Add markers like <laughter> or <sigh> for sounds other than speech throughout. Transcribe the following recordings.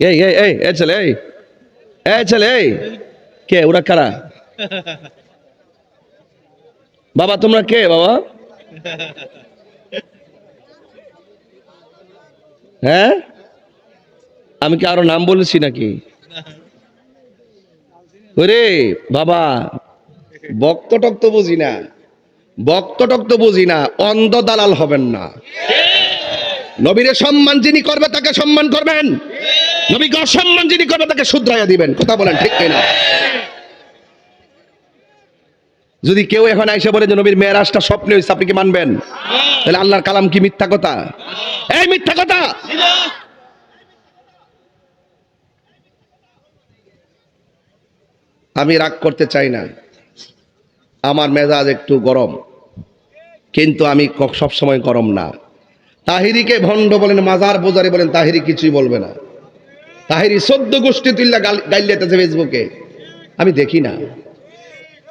এই এই এই এ ছেলে, এই এ ছেলে, এই। কে, ওরা কারা? বাবা, তোমরা কে বাবা? হ্যাঁ? আমি কি আরও নাম বলেছি নাকি? ওরে বাবা বক্ত টক্ত বুঝি না। বক্ত টক্ত বুঝি না, অন্ধ দালাল হবেন না। নবীরে সম্মান যিনি করবে, তাকে সম্মান করবেন। নবীকে অসম্মান যিনি করবে, তাকে শুধরাইয়া দিবেন। কথা বলেন ঠিক কিনা? যদি কেউ এখন আইসা বলে যে, নবীর মেয়েরাজটা স্বপ্নে হয়েছে আপনি কি মানবেন? তাহলে আল্লাহর কালাম কি মিথ্যা কথা? এই মিথ্যা কথা! আমি রাগ করতে চাই না। আমার মেজাজ একটু গরম। কিন্তু আমি সবসময় গরম না। তাহিরিকে ভণ্ড বলেন, মাজার বোজারে বলেন, তাহিরি কিছুই বলবে না। তাহিরি সদ্য গোষ্ঠী তুল্লা গাইলেতেছে ফেসবুকে। আমি দেখি না।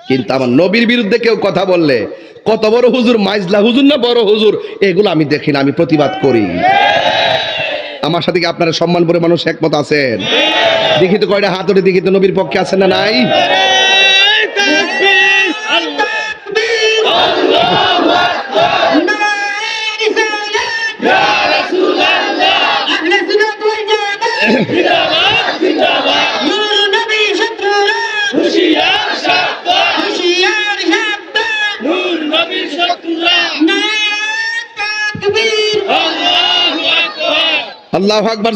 কিন্তু আমার নবীর বিরুদ্ধে কেউ কথা বললে, কত বড় হুজুর, মাইজলা হুজুর না বড় হুজুর, এগুলো আমি দেখি না, আমি প্রতিবাদ করি। আমার সাথে কি আপনারা সম্মান করে মানুষ একমত আছেন? দেখি তো কয়টা হাত ওঠে দেখি তো নবীর পক্ষে আছেন না নাই?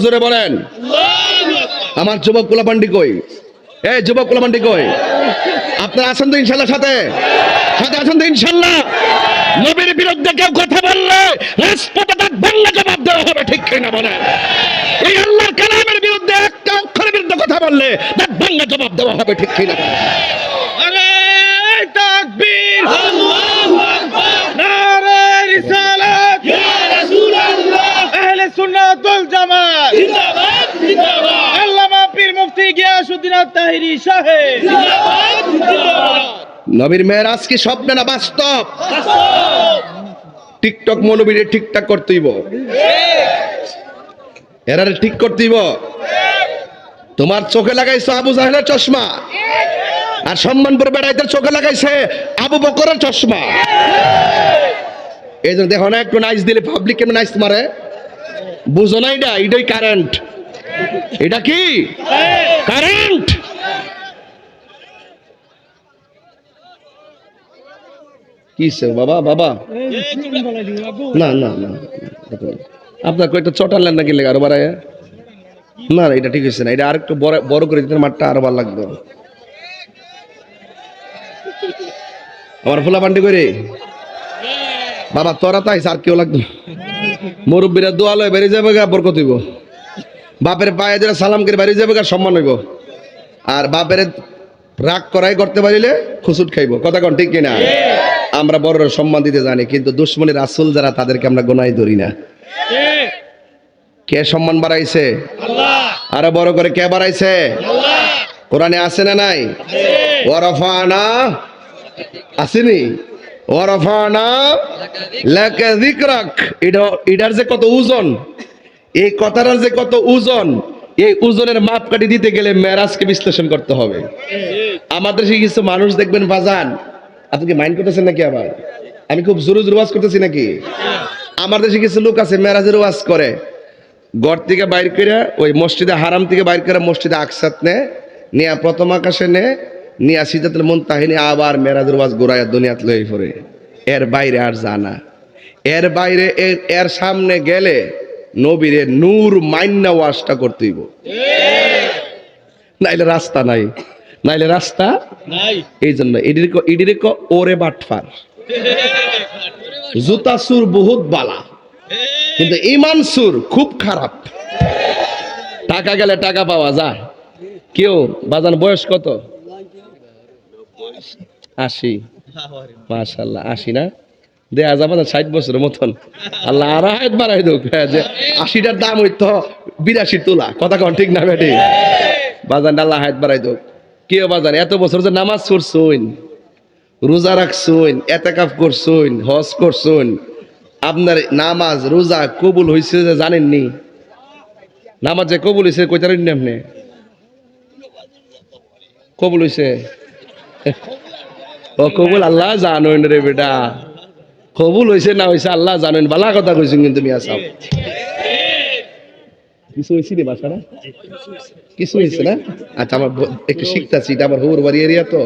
জোরে বলেন। আমার যুবক কুলাপান্ডি কই? এই যুবক কুলাপান্ডি কই? আপনারা আছেন তো ইনশাল্লাহ সাথে? সাথে আছেন তো ইনশাল্লাহ? নবীর বিরুদ্ধে কেউ কথা বললে রাজপথে তার বাংলা জবাব দেওয়া হবে, ঠিক কিনা বলেন? এই আল্লাহর কালামের বিরুদ্ধে একটা অক্ষরের বিরুদ্ধে কথা বললে তার বাংলা জবাব দেওয়া হবে, ঠিক কিনা আরে তাকবীর আল্লাহু জিন্দাবাদ। জিন্দাবাদ আল্লামা পীর মুফতি গিয়াসউদ্দিন আত-তাহিরি সাহেব। জিন্দাবাদ জিন্দাবাদ। নবীর মেয়েরাজ কি স্বপ্নে না বাস্তব। টিকটক মনোবীরে ঠিকঠাক করতেইব এরারে ঠিক করতেইব তোমার চোখে লাগাইছো আবু জাহেলের চশমা। আর সম্মান করে বেড়াইতে চোখে লাগাইছে আবু বকরের চশমা। এই জন্য দেখো না একটু নাইস দিলে পাবলিক কেমন নাইস মারে বুঝো না এটা, এটাই কারেন্ট এটা কি? কারেন্ট কি বাবা বাবা। না না না আপনার কয়েকটা চটালেন নাকি লেগে আরও বাড়ায়? না এটা ঠিক হয়েছে না, এটা আর একটু বড় করে দিতেন মাঠটা আরও ভালো লাগতো আমার ফুলা পান্ডি করে বাবা, তোরা তাই আর কেউ লাগতো মুরব্বীরা দোয়া লয় বেরিয়ে যাবে গা বরকত হইব। বাপের পায়ে যারা সালাম করে বেরিয়ে যাবে গা সম্মান হইব। আর বাপের রাগ করাই করতে পারিলে খুসুট খাইব। কথা কন ঠিক কিনা? আমরা বড়রা সম্মান দিতে জানি কিন্তু দুশ্মনের আসল যারা তাদেরকে আমরা গোনাই ধরি না। কে সম্মান বাড়াইছে? আরও বড় করে কে বাড়াইছে? কোরআনে আছে না নাই? ওয়ারফানা আসেনি? ওজন দিতে গেলে মেরাজকে বিশ্লেষণ করতে হবে। আমাদের সেই কিছু মানুষ দেখবেন, বাজান, আপনি কি মাইন্ড করতেছেন নাকি আবার? আমি খুব জোরে জোরে ওয়াজ করতেছি নাকি? আমার দেশে কিছু লোক আছে, মেরাজের ওয়াজ করে। ঘর থেকে বাইর করে ওই মসজিদে হারাম থেকে বাইর করে মসজিদে আকসাত নে, নিয়ে প্রথম আকাশে নে নিয়ে সিদ্ধাতুল মন তাহিনী আবার মেরাজের ওয়াজ গোড়ায় দুনিয়াত লই পড়ে। এর বাইরে আর জানা। এর বাইরে এর সামনে গেলে নবীরে নূর মাইন্না ওয়াজটা করতেইব নাইলে রাস্তা নাই। নাইলে রাস্তা নাই। এই জন্য এডির ক ওরে বাটফার। জুতা সুর বহুত বালা। কিন্তু ইমান সুর খুব খারাপ। টাকা গেলে টাকা পাওয়া যায়। কেউ বাজান বয়স কত? আশি। মাশাল্লাহ আশি না? দেয়া যাবে না ষাট বছরের মতন। আল্লাহ আর বাড়াই দেখ যে আশিটার দাম হইতো বিরাশি তোলা। কথা কন ঠিক না বেটি? বাজান আল্লাহ বাড়াই কেউ বাজান এত বছর যে নামাজ পড়ছইন রোজা রাখছইন এতেকাফ করছইন হজ করছইন আপনার নামাজ রোজা কবুল হয়েছে যে জানেননি? নামাজ যে কবুল হয়েছে কইতারেন আপনি? কবুল হয়েছে <laughs> ও কবুল আল্লাহ জানেন রে বেটা। কবুল হয়েছে না হয়েছে আল্লাহ জানেন বালা কথা কইছেন কিন্তু মিয়া সাহেব কিছু হয়েছে রে বাসারা? কিছু হয়েছে না? আচ্ছা আমার একটু শিখতেছি। এটা আমার হুর বাড়ি এরিয়া তো।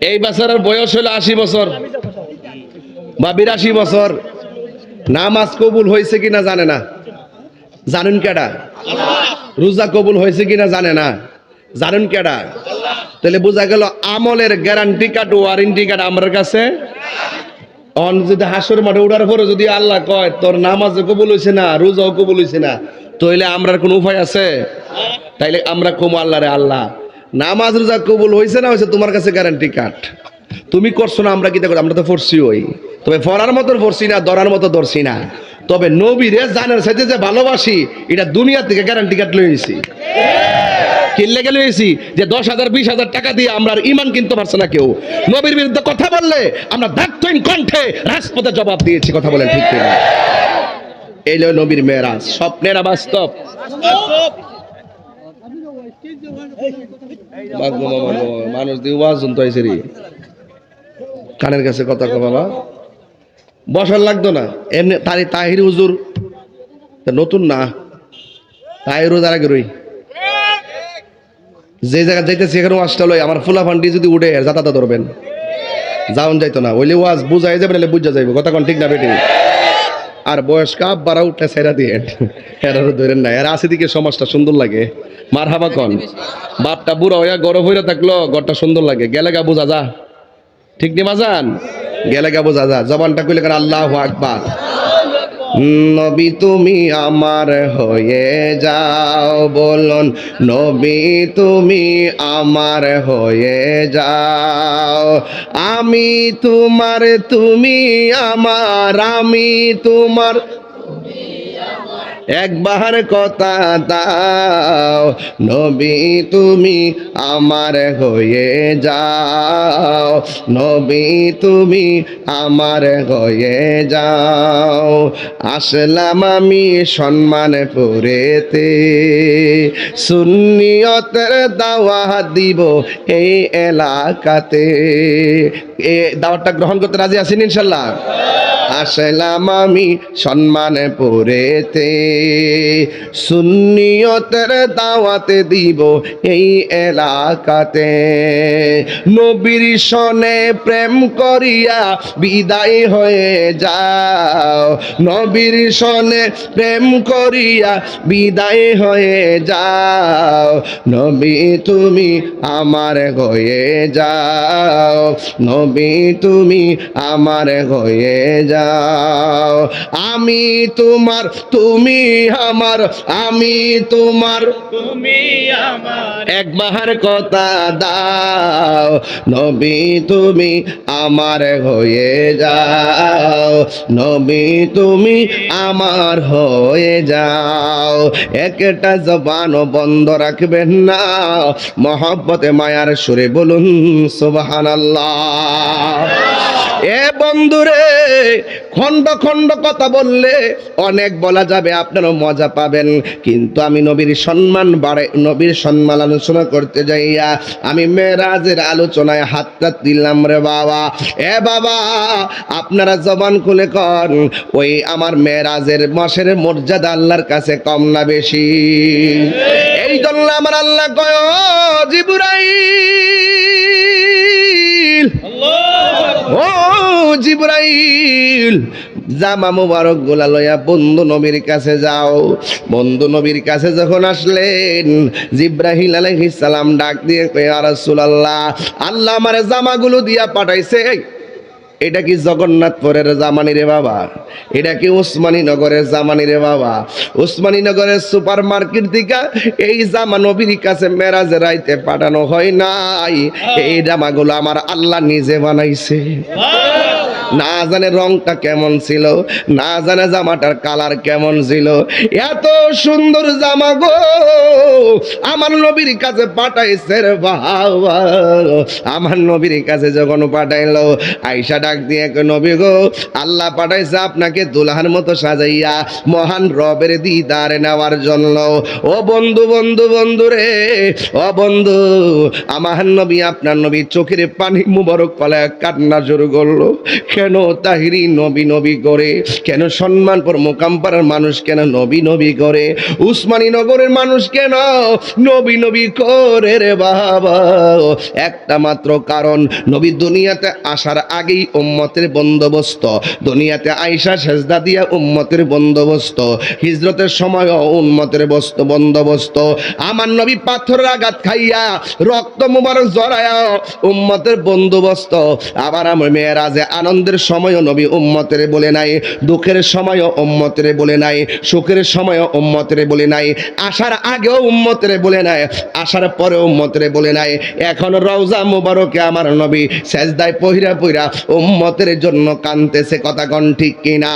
এই বাচ্চার বয়স হলো আশি বছর বা বিরাশি বছর। নামাজ কবুল হয়েছে কিনা জানে না। জানেন কেডা? রোজা কবুল হয়েছে কিনা জানে না। জানেন কেডা? তাহলে বোঝা গেল আমলের গ্যারান্টি কার্ড ওয়ারেন্টি কার্ড আমার কাছে। অন যদি হাসর মাঠে উঠার পরে যদি আল্লাহ কয়, তোর নামাজ কবুল হয়েছে না, রোজাও কবুল হয়েছে না তাইলে আমরার কোনো উপায় আছে? তাইলে আমরা কমো আল্লাহ রে আল্লাহ। নামাজ, রোজা কবুল হয়েছে না হয়েছে তোমার কাছে গ্যারান্টি কার্ড তুমি করছ না, আমরা কি দেখো আমরা তো ফরছি ওই তবে ফরার মতো ফরছি না, ধরার মতো ধরছি না। তবে নবীরে জানার সাথে যে ভালোবাসি, এটা দুনিয়া থেকে গ্যারান্টি কার্ড লইছি কিনলে গেলে এসি যে দশ হাজার, বিশ হাজার টাকা দিয়ে আমরা ইমান কিনতে পারছে না কেউ। নবীর বিরুদ্ধে কথা বললে আমরা দায়িত্বহীন কণ্ঠে রাজপথে জবাব দিয়েছি, কথা বলেন ঠিক কিনা। এই হলো নবীর মেয়েরাজ, স্বপ্নেরা বাস্তব। মানুষ দিয়ে হয়েছে কানের কাছে কথা বাবা। বসার লাগতো না, এমনি তারি তাহির হুজুর নতুন না। তাহির হুজুর আগে রই। যে জায়গা যাইতেছি, এখানে ওয়াজটা লই আমার ফুলা ফান্ডি যদি উঠে যাতাতা ধরবেন। যাওন যাইতো না। ওইলে ওয়াজ বুঝাই যাবে, নাহলে বুঝা যাইবে। কথা কোন, ঠিক না বেটি? আর বয়স্ক আব্বারা উঠে সেরা দিয়ে। এরারও ধরেন না এরা আছে দিকে সমাজটা সুন্দর লাগে। মার হাবা কন। বাপটা বুড়া হইয়া গরম হইয়া থাকল, ঘরটা সুন্দর লাগে। গেলে গা বোঝা যা। ঠিক নি মাজান? গেলে গা বোঝা যা। জবানটা কইলে কেন, আল্লাহ আকবার। নবী তুমি আমার হয়ে যাও, বলুন, নবী তুমি আমার হয়ে যাও। আমি তোমার, তুমি আমার, আমি তোমার একবার কথা দাও, নবী তুমি আমার হয়ে যাও, নবী তুমি আমার হয়ে যাও। আসলাম আমি সম্মান পুরেতে, সুন্নিয়তের দাওয়া দিব এই এলাকাতে। এ দাওয়াতটা গ্রহণ করতে রাজি আছেন ইনশাল্লাহ? আসলাম আমি সম্মান পড়েতে সুন্নিয়তের দাওয়াতে দিব এই এলাকাতে। নবীর সনে প্রেম করিয়া বিদায় হয়ে যাও। নবীর সনে প্রেম করিয়া বিদায় হয়ে যাও। নবী তুমি আমার হয়ে যাও। নবী তুমি আমার হয়ে যাও। আমি তোমার, তুমি আমার আমি তোমার। তুমি আমার। একবার কথা দাও নবী তুমি আমার হয়ে যাও। নবী তুমি আমার হয়ে যাও। একটা জবান বন্ধ রাখবেন না। মহব্বতে মায়ার সুরে বলুন সুবহানাল্লাহ। এ বন্ধুরে, খণ্ড খণ্ড কথা বললে অনেক বলা যাবে, আপনারও মজা পাবেন। কিন্তু আমি নবীর সম্মান বাড়ে নবীর সম্মান আলোচনা করতে যাইয়া আমি মেয়েরাজের আলোচনায় হাতটা দিলাম রে বাবা। এ বাবা, আপনারা জবান খুলে কন, ওই আমার মেয়েরাজের মাসের মর্যাদা আল্লাহর কাছে কম না বেশি। এই জন্য আমার আল্লাহ কয় জিবরাইল ও জিব্রাইল, জামা মুবারক গোলা লয়া বন্ধু নবীর কাছে যাও। বন্ধু নবীর কাছে যখন আসলেন, জিব্রাহিল আলাইহিস সালাম ডাক দিয়ে কয়ে আর আল্লাহ আল্লাহ আমার জামাগুলো দিয়া পাঠাইছে। এটা কি জগন্নাথপুরের জামানি রে বাবা? এটা কি উসমানী নগরের জামানি রে বাবা? উসমানী নগরের সুপার মার্কেট থেকে এই জামা নবীর কাছে মেরাজ রাইতে পাঠানো হয় নাই। এই জামাগুলো আমার আল্লাহ নিজে বানাইছে। না জানে রংটা কেমন ছিল, না জানে জামাটার কালার কেমন ছিল। এত সুন্দর জামা গো! আমার নবীর কাছে পাঠাইছে রে বাবা। আমার নবীর কাছে যখন পাঠাইলো আইসা ডাক দিয়ে নবী গো, আল্লাহ পাঠাইছে আপনাকে দুলহার মতো সাজাইয়া মহান রবের দিদার নেওয়ার জন্য। ও বন্ধু বন্ধু বন্ধু রে, ও বন্ধু, আমার নবী, আপনার নবী চোখের পানি মুবারক পালা কান্না শুরু করল। কেন তাহিরি নবী নবী করে? কেন সম্মানপুর মোকাম্পাড়ার মানুষ কেন নবী নবী করে? উসমানী নগরের মানুষ কেন নবী নবী করে রে বাবা? একটা মাত্র কারণ, নবী দুনিয়াতে আসার আগেই উম্মতের বন্দোবস্ত। দুনিয়াতে আইসা সেজদা দিয়া উম্মতের বন্দোবস্ত। হিজরতের সময় উম্মতের বস্ত বন্দোবস্ত। আমার নবী পাথরের আঘাত খাইয়া, রক্ত মুবারক জড়ায়া উম্মতের বন্দোবস্ত। আবার আমার মেয়েরাজে আনন্দের সময়ও নবী উম্মতের বলে নাই, দুঃখের সময়ও উম্মতের বলে নাই, সুখের সময়ও উম্মতের বলে নাই আসার আগেও উম্মতের বলে নাই আসার পরেও উম্মতের বলে নাই। এখন রওজা মুবারকে আমার নবী সেজদায় পহিরা পহিরা উম্মতের জন্য কানতেছে কথা কন ঠিক কিনা?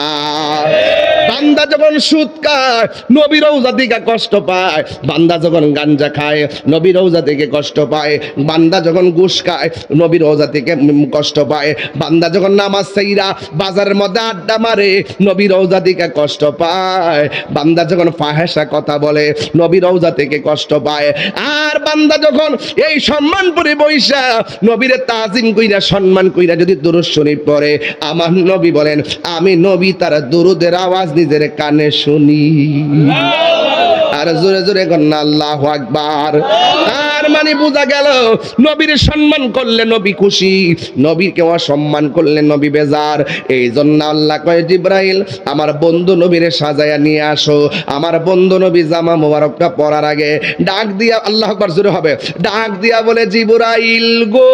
বান্দা যখন সুদ খায়, নবী রৌজা থেকে কষ্ট পায়। বান্দা যখন গাঞ্জা খায়, নবী রৌজা থেকে কষ্ট পায়। বান্দা যখন ঘুষ খায়, নবী রৌজা থেকে কষ্ট পায়। বান্দা যখন নামাজ সাইরা বাজারের মধ্যে আড্ডা মারে, নবী রৌজা থেকে কষ্ট পায়। বান্দা যখন ফাহেসা কথা বলে, নবী রৌজা থেকে কষ্ট পায়। আর বান্দা যখন এই সম্মান করে বৈশা, নবীরে তাজিম কইরা, সম্মান কইরা যদি দুরুদ শরীফ পড়ে, আমার নবী বলেন, আমি নবী তারা দুরুদের আওয়াজ নিজের কানে শুনি আর জোরে জোরে আল্লাহ আকবার মানে বোঝা গেল নবীর সম্মান করলে নবী খুশি নবীকে করলে নবী বেজার এই জন্য আল্লাহ কয় আমার বন্ধু নবীরে সাজায়া নিয়ে আসো আমার বন্ধু নবী জামা মোবারকটা পরার আগে ডাক দিয়া আল্লাহ আকবার জোরে হবে ডাক দিয়া বলে জিব্রাইল গো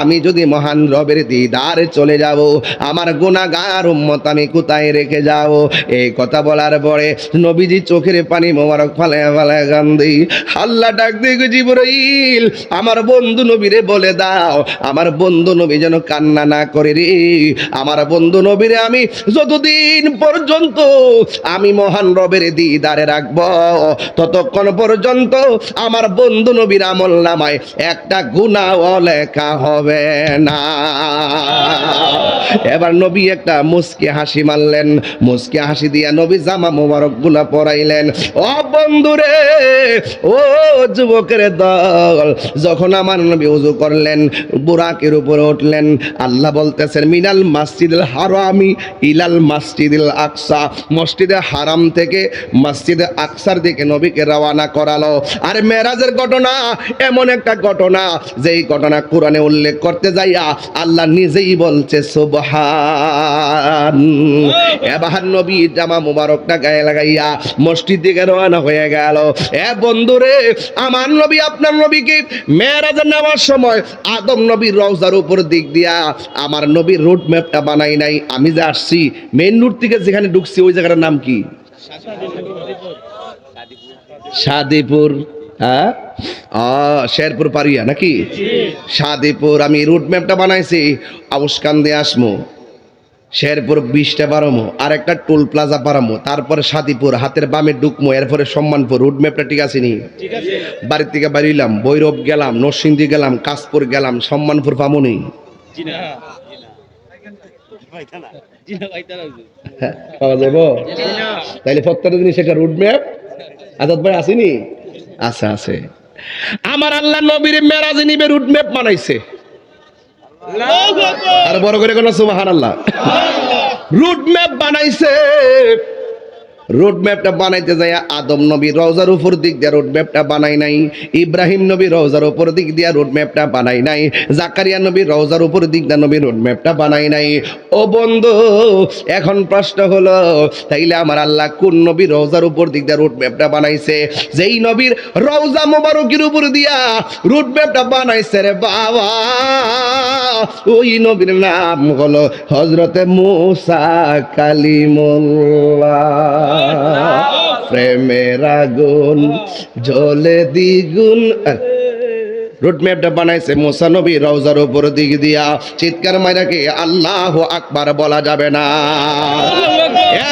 আমি যদি মহান রবের দিদারে চলে যাব, আমার গুনাহগার উম্মত আমি কোথায় রেখে যাব? এই কথা বলার পরে নবীজি চোখের পানি মোবারক ফালে ফালে গান্ধী হাল্লা ডাক দিয়ে জিবরাইল, আমার বন্ধু নবীরে বলে দাও, আমার বন্ধু নবী যেন কান্না না করে রে, আমার বন্ধু নবীরে আমি যতদিন পর্যন্ত আমি মহান রবের দিদারে রাখব, ততক্ষণ পর্যন্ত আমার বন্ধু নবীর আমল নামায় একটা গুণাও লেখা হবে না। এবার নবী একটা মুসকি হাসি মারলেন, মুসকি হাসি দিয়া নবী জামা মোবারকগুলা পরাইলেন। ও বন্ধুরে, ও যুবকের দল, যখন আমার নবী উজু করলেন, বুরাকের উপরে উঠলেন, আল্লাহ বলতেছেন, মিনাল মসজিদুল হারামি ইলাল মসজিদুল আকসা। মসজিদে হারাম থেকে মসজিদে আকসার দিকে নবীকে রওয়ানা করালো। আর মেরাজের ঘটনা এমন একটা ঘটনা, যেই ঘটনা কোরআনে উল্লেখ করতে যাইয়া আল্লাহ নিজেই বলছে, সুবহান। এবার নবী জামা মুবারকটা গায়ে লাগাইয়া মসজিদ দিকে রওনা হয়ে গেল। এ বন্ধুরে, আমার নবী, আপনার নবীকে মেয়েরাজের নেওয়ার সময় আদম নবীর রওজার উপর দিক দিয়া আমার নবীর রুট ম্যাপটা বানাই নাই। আমি যে আসছি মেইন রুট থেকে যেখানে ঢুকছি, ওই জায়গাটার নাম কি? সাদিপুর হ্যাঁ? শেরপুর পারিয়া নাকি? সাদিপুর আমি রুট ম্যাপটা বানাইছি। আউসকান দিয়ে আসমো শেরপুর বিশটা বারমো আর একটা টোল প্লাজা পারামো তারপরে সাদিপুর হাতের বামে ডুকমো এরপরে সম্মানপুর রুট ম্যাপটা ঠিক আছে নি? বাড়ির থেকে বাড়িলাম বৈরব গেলাম নরসিংদী গেলাম কাশপুর গেলাম সম্মানপুর পামনি হ্যাঁ, পাওয়া যাব তাইলে প্রত্যেকটা জিনিস একটা রুট ম্যাপ আজাদ ভাই আসেনি আছে আছে। আমার আল্লাহ নবীর মেরাজে নিবে রুট ম্যাপ বানাইছে আর বড় করে কোন সুবাহান আল্লাহ রুট ম্যাপ বানাইছে। রোড ম্যাপটা বানাইতে যায় আদম নবী রওজার উপর দিক দিয়ে রোড ম্যাপটা বানাই নাই, ইব্রাহিম নবী রওজার উপর দিক দিয়ে রোড ম্যাপটা বানাই নাই, জাকারিয়া নবী রওজার উপর দিক দিয়ে নবী রোড ম্যাপটা বানাই নাই। ও বন্ধু, এখন প্রশ্ন হলো, তাইলে আমার আল্লাহ কোন নবী রওজার উপর দিক দিয়ে রোড ম্যাপটা বানাইছে? যেই নবীর রওজা মোবারকের উপর দিয়া রুট ম্যাপটা বানাইছে রে বাবা। ওই নবীর নাম হলো হজরতে মুসা কালিমুল্লাহ। প্রেমের আগুন জ্বলে দ্বিগুণ। আহ, রুট বানাইছে মোসা নবী রওজার উপর দিক দিয়া। চিৎকার মাইরাকে আল্লাহ আকবার বলা যাবে না।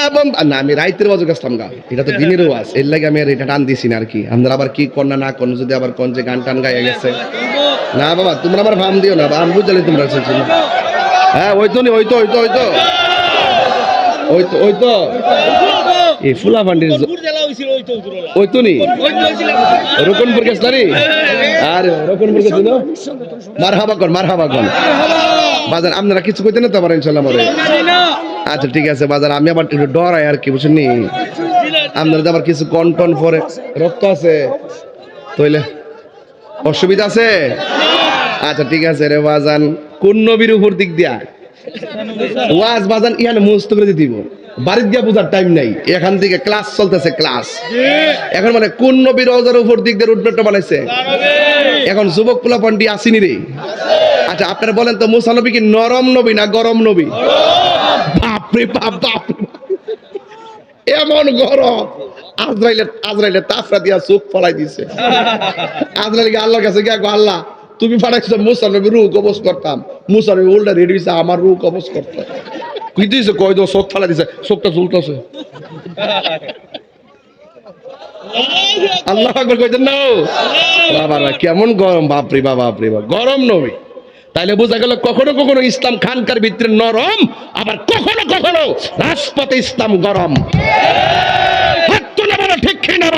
এবং না আমি রাইতের বাজু গেছিলাম গা। এটা তো দিনের ওয়াজ এর লাগে আমি এটা টান দিছি না আর কি। আপনারা আবার কি কর না কোন যদি আবার কোন যে গান টান গায়ে গেছে। না বাবা তোমরা আমার ভাম দিও না আমি বুঝলে তোমরা হ্যাঁ ওই তো নি ওই তো ওই তো ওই তো। ওই তো ওই তো। এই ফুলা ভান্ডির ওই তো নি? রকনপুর গেছলারি আরে রকনপুর গেছিল মার হাবা কর মার হাবা কর। বাজার আপনারা কিছু কইতে না তো আবার ইনশাল্লাহ মরে আচ্ছা ঠিক আছে বাজার আমি আবার একটু ডরাই আর কি বুঝছেন নি? আপনারা আবার কিছু কন্টন পরে রক্ত আছে। তইলে অসুবিধা আছে? আচ্ছা ঠিক আছে রে বাজান। কোন নবীর উপর দিক দিয়া? ওয়াজ বাজান ইয়ানে মুস্ত করে দিব। এখন মানে আচ্ছা আপনারা বলেন তো, মুসা নবী কি নরম নবী না গরম নবী? বাপরে বাপ বাপরে বাপ। এমন গরম। আজরাইলে আজরাইলে তাফরা দিয়া চোখ ফলাই দিছে। আজরাইলে আল্লাহর কাছে গিয়া আল্লাহ, তুমি পাঠাইছো মুসা নবী রু কবজ করতাম। মুসা নবী উল্টা রেডি হইছে, আমার রু কবজ করতাম কি দিছে? কয় দো চোখ ফালা দিছে। আল্লাহ কেমন গরম, বাপরে বাবা বাপরে বা গরম নবী। তাইলে বোঝা গেল কখনো কখনো ইসলাম খানকার ভিতরে নরম, আবার কখনো কখনো রাজপথে ইসলাম গরম। ঠিক না